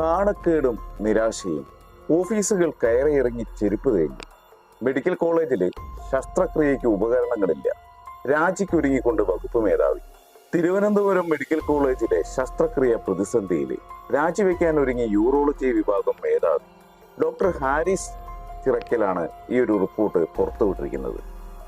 നാണക്കേടും നിരാശയും. ഓഫീസുകൾ കയറിയിറങ്ങി ചെരുപ്പ് തേങ്ങി മെഡിക്കൽ കോളേജിലെ ശസ്ത്രക്രിയയ്ക്ക് ഉപകരണങ്ങളില്ല. രാജിക്കൊരുങ്ങിക്കൊണ്ട് വകുപ്പ് മേധാവി. തിരുവനന്തപുരം മെഡിക്കൽ കോളേജിലെ ശസ്ത്രക്രിയ പ്രതിസന്ധിയിൽ രാജിവെക്കാൻ ഒരുങ്ങി യൂറോളജി വിഭാഗം മേധാവി. ഡോക്ടർ ഹാരിസ് ചിറക്കലാണ് ഈ ഒരു റിപ്പോർട്ട് പുറത്തുവിട്ടിരിക്കുന്നത്.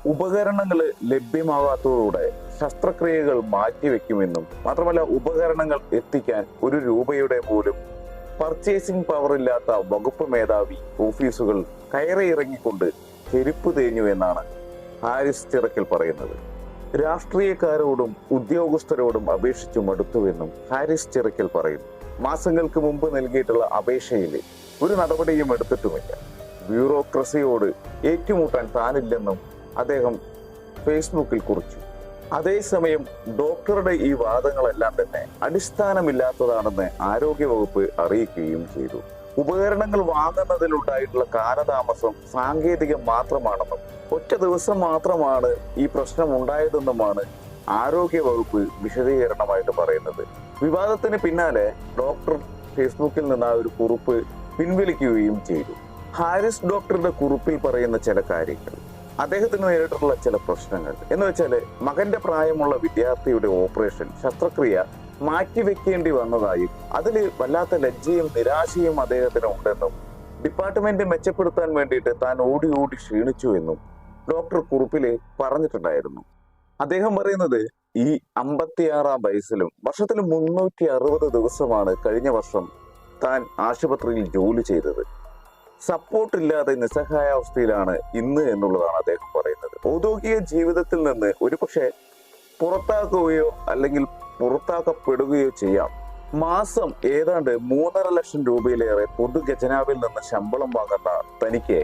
ഉപകരണങ്ങൾ ലഭ്യമാകാത്തതോടെ ശസ്ത്രക്രിയകൾ മാറ്റിവെക്കുമെന്നും മാത്രമല്ല ഉപകരണങ്ങൾ എത്തിക്കാൻ ഒരു രൂപയുടെ പോലും പർച്ചേസിംഗ് പവർ ഇല്ലാത്ത വകുപ്പ് മേധാവി ഓഫീസുകൾ കയറിയിറങ്ങിക്കൊണ്ട് ചെരുപ്പ് തേഞ്ഞു എന്നാണ് ഹാരിസ് ചിറക്കൽ പറയുന്നത്. രാഷ്ട്രീയക്കാരോടും ഉദ്യോഗസ്ഥരോടും അപേക്ഷിച്ചു മടുത്തുവെന്നും ഹാരിസ് ചിറക്കൽ പറയുന്നു. മാസങ്ങൾക്ക് മുമ്പ് നൽകിയിട്ടുള്ള അപേക്ഷയിൽ ഒരു നടപടിയും എടുത്തിട്ടുമില്ല. ബ്യൂറോക്രസിയോട് ഏറ്റുമുട്ടാൻ താനില്ലെന്നും അദ്ദേഹം ഫേസ്ബുക്കിൽ കുറിച്ചു. അതേസമയം ഡോക്ടറുടെ ഈ വാദങ്ങളെല്ലാം തന്നെ അടിസ്ഥാനമില്ലാത്തതാണെന്ന് ആരോഗ്യവകുപ്പ് അറിയിക്കുകയും ചെയ്തു. ഉപകരണങ്ങൾ വാങ്ങുന്നതിലുണ്ടായിട്ടുള്ള കാലതാമസം സാങ്കേതികം മാത്രമാണെന്നും ഒറ്റ ദിവസം മാത്രമാണ് ഈ പ്രശ്നം ഉണ്ടായതെന്നുമാണ് ആരോഗ്യവകുപ്പ് വിശദീകരണമായിട്ട് പറയുന്നത്. വിവാദത്തിന് പിന്നാലെ ഡോക്ടർ ഫേസ്ബുക്കിൽ നിന്ന് ആ ഒരു കുറിപ്പ് പിൻവലിക്കുകയും ചെയ്തു. ഹാരിസ് ഡോക്ടറുടെ കുറിപ്പിൽ പറയുന്ന ചില കാര്യങ്ങൾ. അദ്ദേഹത്തിന് നേരിട്ടുള്ള ചില പ്രശ്നങ്ങൾ. എന്ന് വെച്ചാൽ മകന്റെ പ്രായമുള്ള വിദ്യാർത്ഥിയുടെ ഓപ്പറേഷൻ ശസ്ത്രക്രിയ മാറ്റിവെക്കേണ്ടി വന്നതായും അതിൽ വല്ലാത്ത ലജ്ജയും നിരാശയും അദ്ദേഹത്തിന് ഉണ്ടെന്നും ഡിപ്പാർട്ട്മെന്റ് മെച്ചപ്പെടുത്താൻ വേണ്ടിയിട്ട് താൻ ഓടി ഓടി ക്ഷീണിച്ചു എന്നും ഡോക്ടർ കുറിപ്പിൽ പറഞ്ഞിട്ടുണ്ടായിരുന്നു. അദ്ദേഹം പറയുന്നത് ഈ അമ്പത്തിയാറാം വയസ്സിലും വർഷത്തിൽ മുന്നൂറ്റി അറുപത് ദിവസമാണ് കഴിഞ്ഞ വർഷം താൻ ആശുപത്രിയിൽ ജോലി ചെയ്തത്. സപ്പോർട്ട് ഇല്ലാതെ നിസ്സഹായാവസ്ഥയിലാണ് ഇന്ന് എന്നുള്ളതാണ് അദ്ദേഹം പറയുന്നത്. ഔദ്യോഗിക ജീവിതത്തിൽ നിന്ന് ഒരുപക്ഷെ പുറത്താക്കുകയോ അല്ലെങ്കിൽ പുറത്താക്കപ്പെടുകയോ ചെയ്യാം. മാസം ഏതാണ്ട് മൂന്നര ലക്ഷം രൂപയിലേറെ പൊതുഖജനാവിൽ നിന്ന് ശമ്പളം വാങ്ങുന്ന തനിക്ക്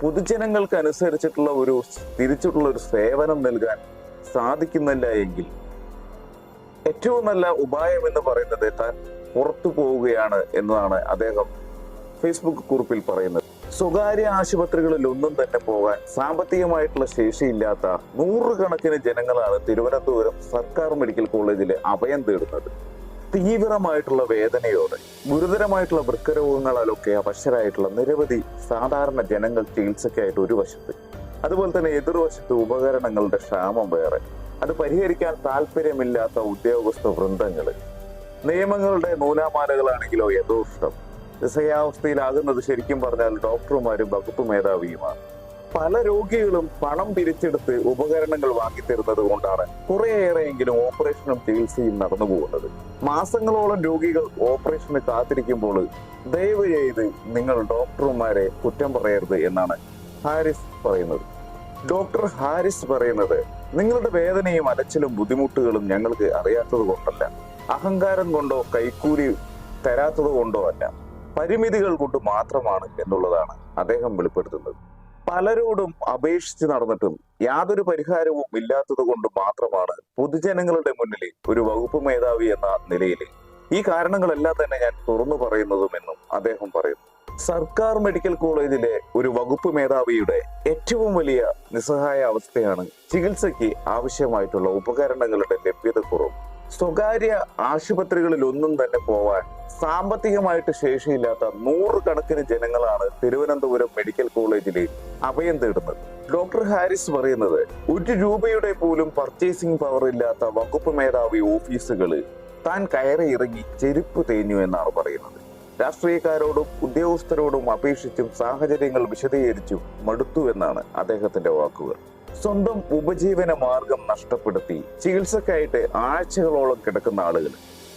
പൊതുജനങ്ങൾക്ക് അനുസരിച്ചിട്ടുള്ള ഒരു തിരിച്ചിട്ടുള്ള ഒരു സേവനം നൽകാൻ സാധിക്കുന്നില്ല എങ്കിൽ ഏറ്റവും നല്ല ഉപായം എന്ന് പറയുന്നത് താൻ പുറത്തു പോവുകയാണ് എന്നതാണ് അദ്ദേഹം ഫേസ്ബുക്ക് കുറിപ്പിൽ പറയുന്നത് സ്വകാര്യ ആശുപത്രികളിൽ ഒന്നും തന്നെ പോകാൻ സാമ്പത്തികമായിട്ടുള്ള ശേഷിയില്ലാത്ത നൂറുകണക്കിന് ജനങ്ങളാണ് തിരുവനന്തപുരം സർക്കാർ മെഡിക്കൽ കോളേജിൽ അഭയം തേടുന്നത്. തീവ്രമായിട്ടുള്ള വേദനയോടെ ഗുരുതരമായിട്ടുള്ള വൃക്കരോഗങ്ങളാലൊക്കെ അവശരായിട്ടുള്ള നിരവധി സാധാരണ ജനങ്ങൾ ചികിത്സയ്ക്കായിട്ട് ഒരു വശത്ത്. അതുപോലെ തന്നെ എതിർവശത്ത് ഉപകരണങ്ങളുടെ ക്ഷാമം വേറെ. അത് പരിഹരിക്കാൻ താല്പര്യമില്ലാത്ത ഉദ്യോഗസ്ഥ വൃന്ദങ്ങൾ നിയമങ്ങളുടെ നൂലാമാലകളാണെങ്കിലോ യഥോഷ്ടം. നിസ്സയാവസ്ഥയിലാകുന്നത് ശരിക്കും പറഞ്ഞാൽ ഡോക്ടർമാരും വകുപ്പ് മേധാവിയുമാണ്. പല രോഗികളും പണം പിരിച്ചെടുത്ത് ഉപകരണങ്ങൾ വാങ്ങിത്തരുന്നത് കൊണ്ടാണ് കുറേയേറെയെങ്കിലും ഓപ്പറേഷനും ചികിത്സയും നടന്നു പോകുന്നത്. മാസങ്ങളോളം രോഗികൾ ഓപ്പറേഷന് കാത്തിരിക്കുമ്പോൾ ദയവ് ചെയ്ത് നിങ്ങൾ ഡോക്ടർമാരെ കുറ്റം പറയരുത് എന്നാണ് ഹാരിസ് പറയുന്നത്. ഡോക്ടർ ഹാരിസ് പറയുന്നത് നിങ്ങളുടെ വേദനയും അലച്ചിലും ബുദ്ധിമുട്ടുകളും ഞങ്ങൾക്ക് അറിയാത്തത് കൊണ്ടല്ല. അഹങ്കാരം കൊണ്ടോ കൈക്കൂലി തരാത്തത് കൊണ്ടോ അല്ല. പരിമിതികൾ കൊണ്ട് മാത്രമാണ് എന്നുള്ളതാണ് അദ്ദേഹം വെളിപ്പെടുത്തുന്നത്. പലരോടും അപേക്ഷിച്ച് നടന്നിട്ടും യാതൊരു പരിഹാരവും ഇല്ലാത്തത് കൊണ്ട് മാത്രമാണ് പൊതുജനങ്ങളുടെ മുന്നിൽ ഒരു വകുപ്പ് മേധാവി എന്ന നിലയിൽ ഈ കാരണങ്ങളെല്ലാം തന്നെ ഞാൻ തുറന്നു പറയുന്നതുമെന്നും അദ്ദേഹം പറയുന്നു. സർക്കാർ മെഡിക്കൽ കോളേജിലെ ഒരു വകുപ്പ് മേധാവിയുടെ ഏറ്റവും വലിയ നിസ്സഹായ അവസ്ഥയാണ് ചികിത്സയ്ക്ക് ആവശ്യമായിട്ടുള്ള ഉപകരണങ്ങളുടെ ലഭ്യതക്കുറവ്. സ്വകാര്യ ആശുപത്രികളിൽ ഒന്നും തന്നെ പോവാൻ സാമ്പത്തികമായിട്ട് ശേഷിയില്ലാത്ത നൂറുകണക്കിന് ജനങ്ങളാണ് തിരുവനന്തപുരം മെഡിക്കൽ കോളേജിലെ അഭയം തേടുന്നത്. ഡോക്ടർ ഹാരിസ് പറയുന്നത് ഒരു രൂപയുടെ പോലും പർച്ചേസിംഗ് പവർ ഇല്ലാത്ത വകുപ്പ് മേധാവി ഓഫീസുകൾ താൻ കയറി ഇറങ്ങി ചെരുപ്പ് തേഞ്ഞു എന്നാണ് പറയുന്നത്. രാഷ്ട്രീയക്കാരോടും ഉദ്യോഗസ്ഥരോടും അപേക്ഷിച്ചും സാഹചര്യങ്ങൾ വിശദീകരിച്ചും മടുത്തു എന്നാണ് അദ്ദേഹത്തിന്റെ വാക്കുകൾ. സ്വന്തം ഉപജീവന മാർഗം നഷ്ടപ്പെടുത്തി ചികിത്സക്കായിട്ട് ആഴ്ചകളോളം കിടക്കുന്ന ആളുകൾ.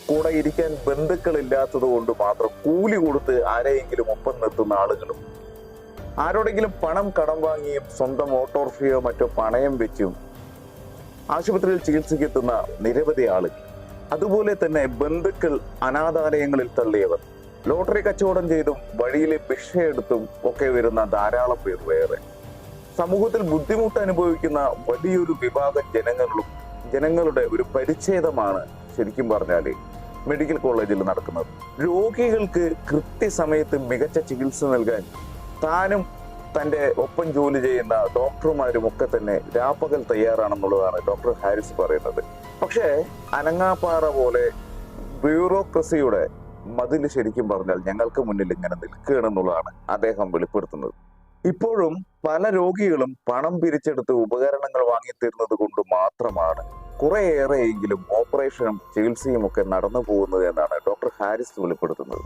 കൂടെ ഇരിക്കാൻ ബന്ധുക്കളില്ലാത്തത് കൊണ്ട് മാത്രം കൂലി കൊടുത്ത് ആരെയെങ്കിലും ഒപ്പം നിർത്തുന്ന ആളുകളും. ആരോടെങ്കിലും പണം കടം വാങ്ങിയും സ്വന്തം ഓട്ടോറിക്ഷയോ മറ്റോ പണയം വെച്ചും ആശുപത്രിയിൽ ചികിത്സയ്ക്കെത്തുന്ന നിരവധി ആളുകൾ. അതുപോലെ തന്നെ ബന്ധുക്കൾ അനാഥാലയങ്ങളിൽ തള്ളിയവർ. ലോട്ടറി കച്ചവടം ചെയ്തും വഴിയിലെ ഭിക്ഷയെടുത്തും ഒക്കെ വരുന്ന ധാരാളം പേർ വേറെ. സമൂഹത്തിൽ ബുദ്ധിമുട്ട് അനുഭവിക്കുന്ന വലിയൊരു വിഭാഗ ജനങ്ങളും ജനങ്ങളുടെ ഒരു പരിച്ഛേദമാണ് ശരിക്കും പറഞ്ഞാൽ മെഡിക്കൽ കോളേജിൽ നടക്കുന്നത്. രോഗികൾക്ക് കൃത്യസമയത്ത് മികച്ച ചികിത്സ നൽകാൻ താനും തന്റെ ഒപ്പം ജോലി ചെയ്യുന്ന ഡോക്ടർമാരും ഒക്കെ തന്നെ രാപ്പകൽ തയ്യാറാണെന്നുള്ളതാണ് ഡോക്ടർ ഹാരിസ് പറയുന്നത്. പക്ഷേ അനങ്ങാപ്പാറ പോലെ ബ്യൂറോക്രസിയുടെ മതിൽ ശരിക്കും പറഞ്ഞാൽ ഞങ്ങൾക്ക് മുന്നിൽ ഇങ്ങനെ നിൽക്കുകയാണെന്നുള്ളതാണ് അദ്ദേഹം വെളിപ്പെടുത്തുന്നത്. ഇപ്പോഴും പല രോഗികളും പണം പിരിച്ചെടുത്ത് ഉപകരണങ്ങൾ വാങ്ങിത്തരുന്നത് കൊണ്ട് മാത്രമാണ് കുറേയേറെയെങ്കിലും ഓപ്പറേഷനും ചികിത്സയും ഒക്കെ നടന്നു പോകുന്നത് എന്നാണ് ഡോക്ടർ ഹാരിസ് വെളിപ്പെടുത്തുന്നത്.